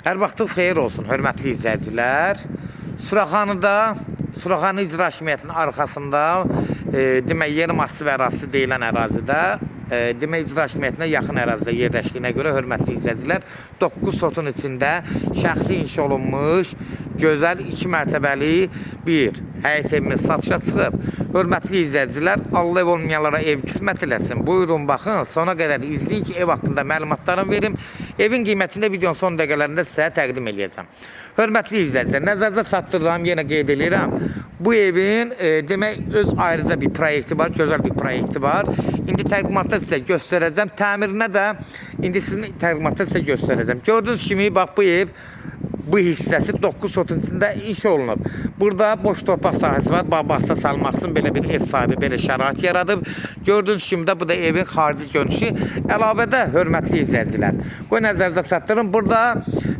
Hər vaxtınız xeyir olsun, hörmətli izləyicilər. Suraxanıda, Suraxanı İcra Hakimiyyətinin arxasında, e, demək, yer massiv ərazisi deyilən ərazidə, e, demək, İcra Hakimiyyətinə yaxın ərazidə yerləşdiyinə görə, hörmətli izləyicilər, 9 sotun içində şəxsi inşa olunmuş, gözəl 2 mərtəbəli bir həyət evimiz satışa çıxıb. Hörmətli izləyicilər, Allah ev olmayanlara ev qismət eləsin. Buyurun, baxın, sona qədər izləyin ki, ev haqqında məlumatlarımı verim. Evin qiymətini də videonun son dəqiqələrində sizə təqdim edəcəm. Hörmətli izləyicilər, nəzərinizə çatdırıram, yenə qeyd edirəm. Bu evin e, demək öz ayrıca bir proyekti var, gözəl bir proyekti var. İndi təqdimatda sizə göstərəcəm. Təmirinə də indi sizin təqdimatda sizə göstərəcəm. Gördüyünüz kimi bax bu ev bu hissəsi 9 sotun içində iş olunub. Burada boş torpaq sahəsi var. Salmaq üçün belə bir ev sahibi belə şərait yaradıb. Gördüyünüz kimi də bu da evin xarici görünüşü. Əlavədə hörmətli izləyicilər. Qoy nəzərinizə çatdırın. Burada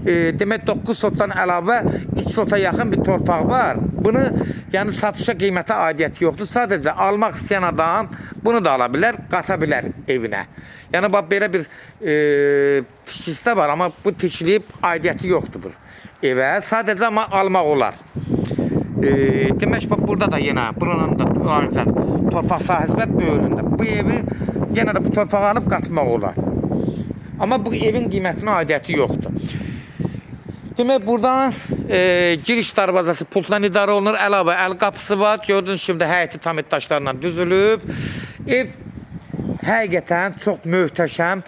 e, demək 9 sotdan əlavə 3 sota yaxın bir torpaq var. Bunu yəni satışa qiymətə aidiyyəti yoxdur. Sadəcə almaq istəyən adam bunu da ala bilər, qata bilər evinə. Yəni bax belə bir e, tikilisi də var, amma bu tikilib aidiyyəti yoxdur evə. Sadəcə amma almaq olar. E, demək bax burada da yenə buranın da ayrıca torpaq sahəsi var. Bu evi yenə də bu torpağı alıb qatmaq olar. Amma bu evin qiymətinə aidiyyəti yoxdur. Demək buradan e, giriş darvazası pultla idarə olunur. Əlavə əl qapısı var. Gördüyünüz kimi də həyəti tam daşlarla düzülüb. Ev həqiqətən çox möhtəşəm,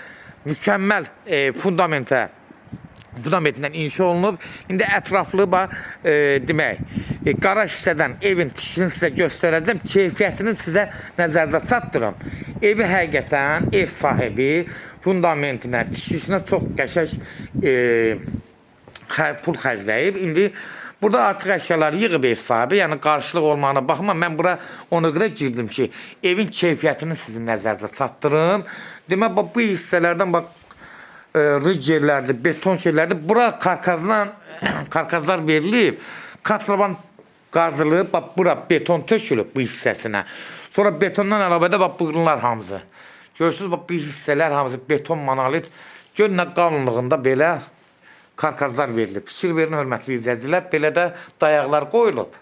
mükəmməl e, fundamentə fundamentindən inşa olunub. İndi ətraflı bax e, demək, e, qaraj hissədən evin tikisini sizə göstərəcəm. Keyfiyyətini sizə nəzərinizə çatdırım. Evi həqiqətən ev sahibi fundamentinə, tikisinə çox qəşəng e, pul xərcləyib. İndi burada artıq əşyaları yığıb ev sahibi, yəni qarşılıq olmağına baxma. Mən bura ona görə girdim ki, evin keyfiyyətini sizin nəzərinizə çatdırım. Demək bax bu hissələrdən bax e, ricerlərdir, beton şeylərdir. Bura karkazdan karkazlar verilib. Katraban qazılıb, bax bura beton tökülüb bu hissəsinə. Sonra betondan əlavədə bax bunlar hamısı. Görürsüz bax bu hissələr hamısı beton monolit. Gör nə qalınlığında belə karkazlar verilib. Fikir verin hörmətli izləyicilər, belə də dayaqlar qoyulub.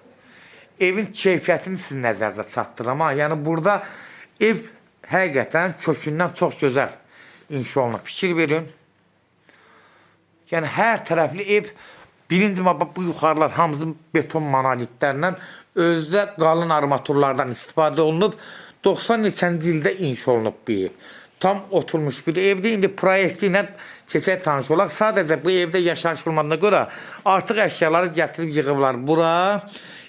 Evin keyfiyyətini sizin nəzərinizə çatdırım ha. Yəni burada ev həqiqətən kökündən çox gözəl inşa olunub. Fikir verin. Yəni hər tərəfli ev birinci bu yuxarılar hamısı beton monolitlərlə özdə qalın armaturlardan istifadə olunub. 90 neçənci ildə inşa olunub bu ev. Tam oturmuş bir evdir. İndi proyekti ilə keçək tanış olaq. Sadəcə bu evdə yaşayış olmadığına görə artıq əşyaları gətirib yığıblar bura.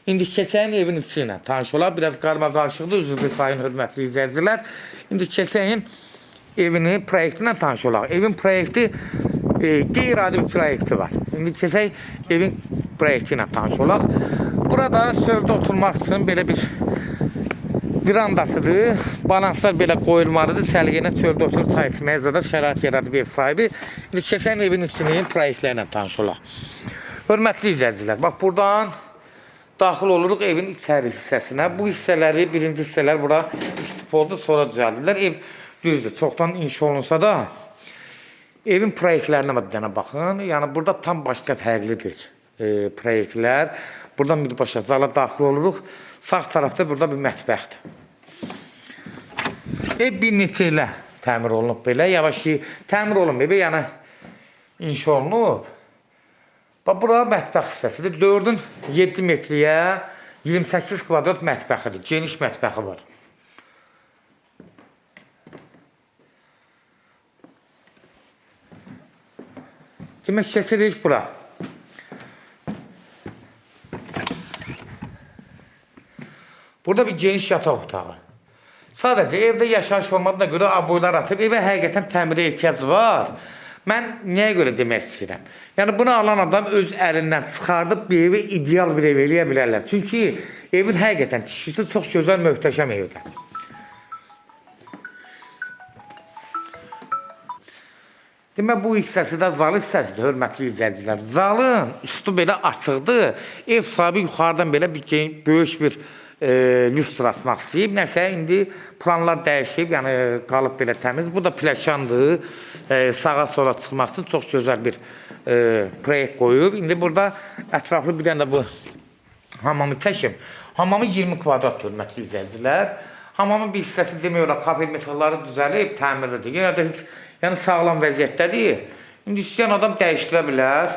İndi keçəyin evin içi ilə tanış olaq. Biraz qarma qarışıqdır. Üzrlü sayın hörmətli izləyicilər. İndi keçəyin evini proyekti ilə tanış olaq. Evin proyekti e, qeyri-adi bir proyekti var. İndi keçək evin proyekti ilə tanış olaq. Burada söldə oturmaq üçün belə bir virandasıdır. Balanslar belə qoyulmalıdır. Səliqəylə çöldə oturub çay içməyə zada şərait yaradıb ev sahibi. İndi keçən evin içinin proyektlərlə tanış olaq. Hörmətli izləyicilər, bax buradan daxil oluruq evin içəri hissəsinə. Bu hissələri, birinci hissələr bura istifoldu, sonra düzəldilər. Ev düzdür, çoxdan inşa olunsa da evin proyektlərinə bir dənə baxın. Yəni burada tam başqa fərqlidir e, proyektlər. Buradan birbaşa zala daxil oluruq. Sağ tərəfdə burada bir mətbəxdir. Ev bir neçə ilə təmir olunub belə. Yavaş ki, təmir olunub evə, yəni inşa olunub. Bax, bura mətbəx hissəsidir. 4-ün 7 metriyə 28 kvadrat mətbəxidir. Geniş mətbəxi var. Demək, keçirik bura. Burada bir geniş yataq otağı. Sadəcə evdə yaşayış olmadığına görə aboylar atıb evə həqiqətən təmirə ehtiyac var. Mən nəyə görə demək istəyirəm? Yəni bunu alan adam öz əlindən çıxardıb bir evi ideal bir ev eləyə bilərlər. Çünki evin həqiqətən tikisi çox gözəl, möhtəşəm evdir. Demək bu hissəsi də zal hissəsidir, hörmətli izləyicilər. Zalın üstü belə açıqdır. Ev sahibi yuxarıdan belə bir böyük bir e, lüstr asmaq istəyib. Nəsə indi planlar dəyişib, yəni qalıb belə təmiz. Bu da pləkandır. E, sağa sola çıxmaq üçün çox gözəl bir e, proyekt qoyub. İndi burada ətraflı bir dənə də bu hamamı çəkim. Hamamı 20 kvadrat hörmətli izləyicilər. Hamamın bir hissəsi demək olar kapel metalları düzəlib, təmirlidir. Yenə də heç yəni sağlam vəziyyətdədir. İndi istəyən adam dəyişdirə bilər.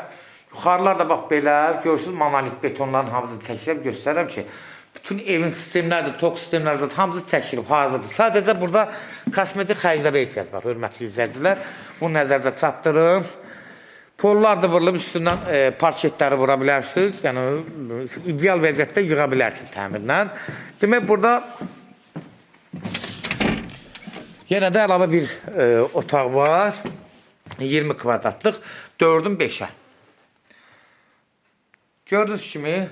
Yuxarılar da bax belə, görürsüz monolit betonların hamısını çəkirəm, göstərirəm ki, bütün evin sistemləri də, tok sistemləri də hamısı çəkilib, hazırdır. Sadəcə burada kosmetik xərclərə ehtiyac var, hörmətli izləyicilər. Bunu nəzərdə çatdırım. Pollar da vurulub üstündən e, parketləri vura bilərsiniz. Yəni ideal vəziyyətdə yığa bilərsiniz təmirlə. Demək burada yenə də əlavə bir e, otaq var. 20 kvadratlıq 4-ün 5-ə. Gördüyünüz kimi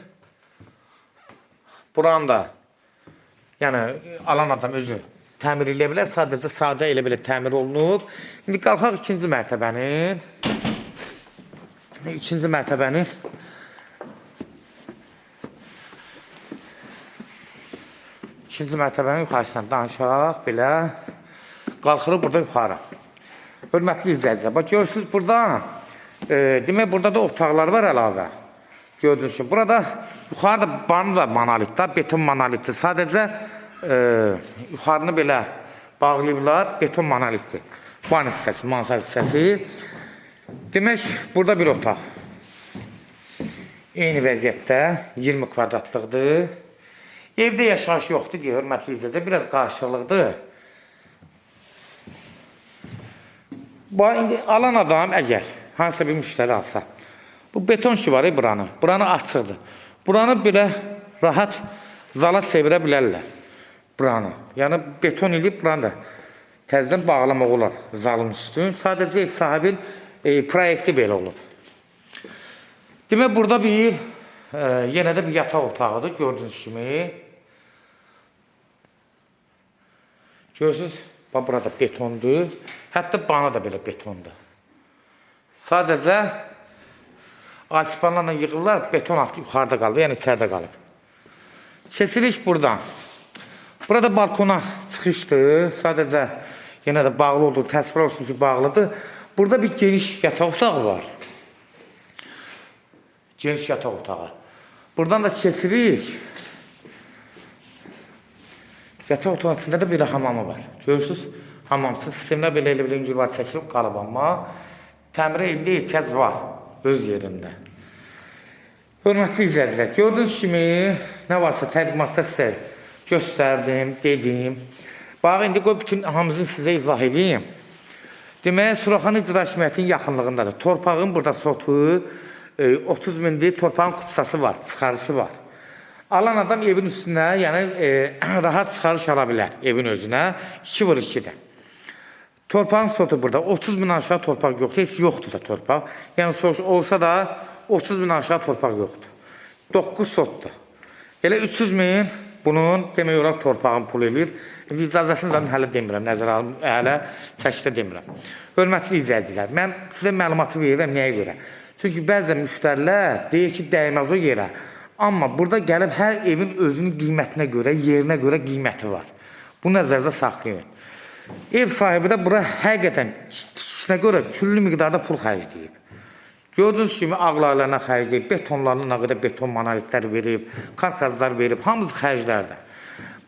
buranı da yəni alan adam özü təmir eləyə bilər. Sadəcə sadə elə belə təmir olunub. İndi qalxaq ikinci mərtəbənin ikinci mərtəbənin ikinci mərtəbənin yuxarısından danışaq belə qalxırıq burada yuxarı. Hörmətli izləyicilər, bax görürsüz burada e, demək burada da otaqlar var əlavə. Gördüyünüz kimi burada yuxarıda banı da monolitdə, beton monolitdir. Sadəcə e, yuxarını belə bağlayıblar, beton monolitdir. Ban hissəsi, mansar hissəsi. Demək, burada bir otaq. Eyni vəziyyətdə 20 kvadratlıqdır. Evdə yaşayış yoxdur deyə hörmətli izləyicilər, biraz qarşılıqdır. Bu indi alan adam əgər hansısa bir müştəri alsa, bu beton ki var buranı, buranı açıqdır. Buranı belə rahat zala çevirə bilərlər. Buranı. Yəni beton eləyib buranı da təzədən bağlamaq olar zalın üstün. Sadəcə ev sahibinin e, proyekti belə olur. Demək burada bir e, yenə də bir yataq otağıdır gördüyünüz kimi. Görürsüz, bax burada betondur. Hətta bana da belə betondur. Sadəcə alçıpanlarla yığırlar, beton altı yuxarıda qalıb, yəni içəridə qalıb. Kesilik buradan. Burada balkona çıxışdır. Sadəcə yenə də bağlı olduğu təsvir olsun ki, bağlıdır. Burada bir geniş yataq otağı var. Geniş yataq otağı. Buradan da kesirik. Yataq otağının içində də belə hamamı var. Görürsüz? Hamamsız sistemlər belə elə belə yüngül var çəkilib qalıb amma təmirə indi ehtiyac var öz yerində. Hörmətli izləyicilər, gördüyünüz kimi nə varsa təqdimatda sizə göstərdim, dedim. Bax indi qoy bütün hamısını sizə izah edeyim. Demək, Suraxan İcra Hakimiyyətinin yaxınlığındadır. Torpağın burada sotu e, 30 mindir, torpağın kupsası var, çıxarışı var. Alan adam evin üstünə, yəni e, rahat çıxarış ala bilər evin özünə 2 vur 2-də. Torpağın sotu burada 30 min aşağı torpaq yoxdur, heç yoxdur da torpaq. Yəni olsa da 30 min aşağı torpaq yoxdur. 9 sotdur. Elə 300 min bunun demək olar torpağın pul eləyir. İndi icazəsini zaten hələ demirəm, nəzərə alım, hələ çəkdə demirəm. Hörmətli izləyicilər, mən sizə məlumatı verirəm nəyə görə? Çünki bəzən müştərilər deyir ki, dəyməz o yerə. Amma burada gəlib hər evin özünün qiymətinə görə, yerinə görə qiyməti var. Bu nəzərdə saxlayın. Ev sahibi də bura həqiqətən tikişinə görə küllü miqdarda pul xərcləyib. Gördüyünüz kimi ağlarlarına xərcləyib, betonlarına nə qədər beton monolitlər verib, karkazlar verib, hamısı xərclərdə.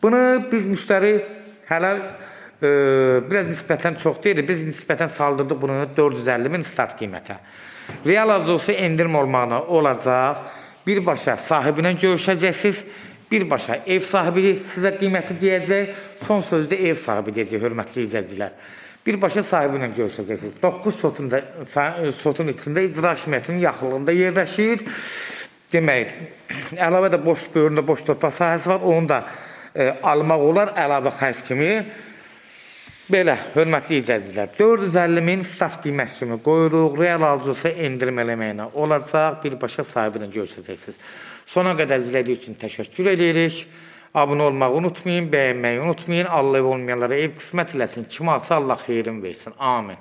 Bunu biz müştəri hələ e, biraz nisbətən çox deyil, biz nisbətən saldırdıq bunu 450 min start qiymətə. Real olsa endirim olmağına olacaq. Birbaşa sahibinə görüşəcəksiniz. Birbaşa ev sahibi sizə qiyməti deyəcək, son sözü də ev sahibi deyəcək, hörmətli izləyicilər. Birbaşa sahibi ilə görüşəcəksiniz. 9 sotun da sotun içində icra hakimiyyətinin yaxınlığında yerləşir. Demək, əlavə də boş bölündə boş torpaq sahəsi var, onu da e, almaq olar əlavə xərc kimi. Belə, hörmətli izləyicilər, 450 min start qiymət kimi qoyuruq, real arzusu endirim eləməyinə olacaq, birbaşa sahibi ilə görüşəcəksiniz. Sona qədər izlədiyi üçün təşəkkür edirik. Abunə olmağı unutmayın, bəyənməyi unutmayın. Allah olmayanlara ev qismət eləsin. Kim alsa Allah xeyrin versin. Amin.